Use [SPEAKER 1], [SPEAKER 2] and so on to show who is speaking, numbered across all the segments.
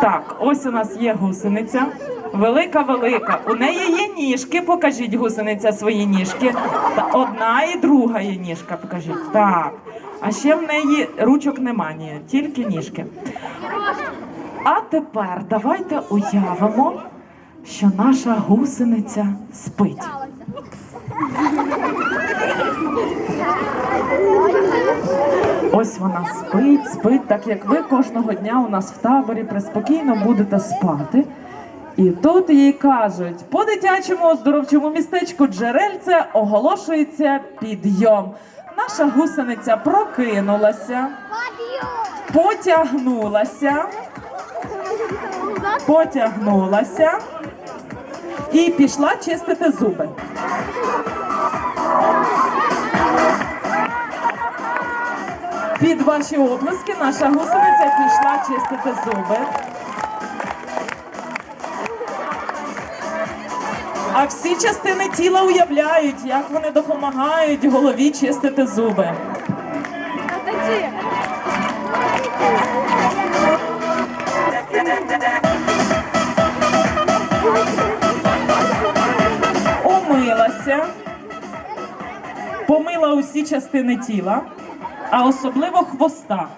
[SPEAKER 1] Так, ось у нас є гусениця. Велика, велика. У неї є ніжки. Покажіть гусениця свої ніжки. Та одна і друга є ніжка. Покажіть. Так. А ще в неї ручок нема, ні, тільки ніжки. А тепер давайте уявимо, що наша гусениця спить. Ось вона спить, спить, так як ви кожного дня у нас в таборі приспокійно будете спати. І тут їй кажуть, по дитячому оздоровчому містечку Джерельце оголошується підйом. Наша гусениця прокинулася, потягнулася, потягнулася і пішла чистити зуби. Під ваші облиски наша гусениця пішла чистити зуби. А всі частини тіла уявляють, як вони допомагають голові чистити зуби. Умилася, помила усі частини тіла, а особливо хвоста.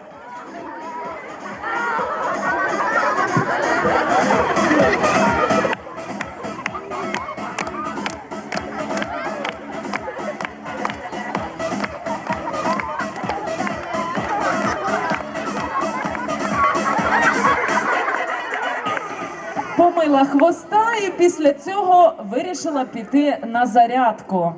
[SPEAKER 1] Помила хвоста і після цього вирішила піти на зарядку.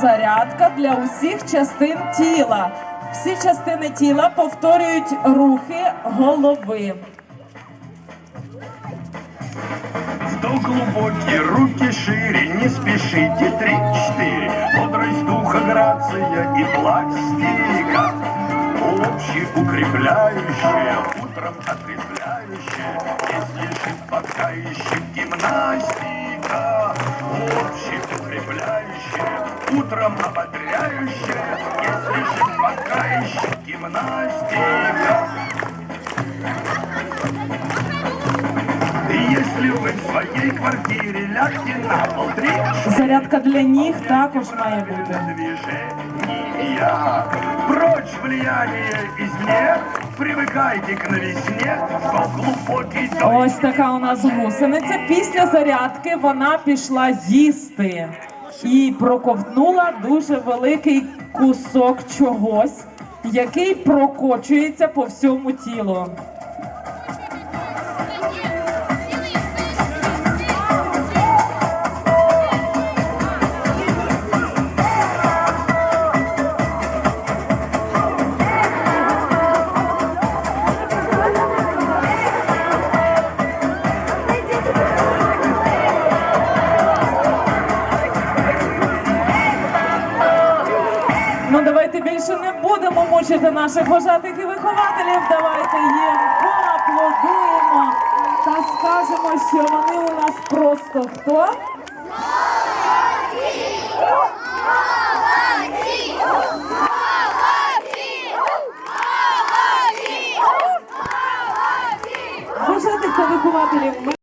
[SPEAKER 1] Зарядка для усіх частин тіла. Всі частини тіла повторюють рухи голови.
[SPEAKER 2] Вдох глубокий, руки шире, не спешите, три-четыре. Бодрость духа, грация и пластика. Общий укрепляющая, утром отрезвляющая, если же пока еще гимнастика. Утром ободряющая, если же пока еще гимнастика. Если вы в своей квартире лягте на пол три
[SPEAKER 1] Зарядка для ніг також має бути.
[SPEAKER 2] движения. Прочь влияние извне, привыкайте к новизне, что глубокий.
[SPEAKER 1] Ось така у нас гусениця. Після зарядки вона пішла їсти і проковтнула дуже великий кусок чогось, який прокочується по всьому тілу. Не будемо мучити наших вожатих і вихователів. Давайте їм поаплодуємо та скажемо, що вони у нас просто хто? Вожатих та вихователів.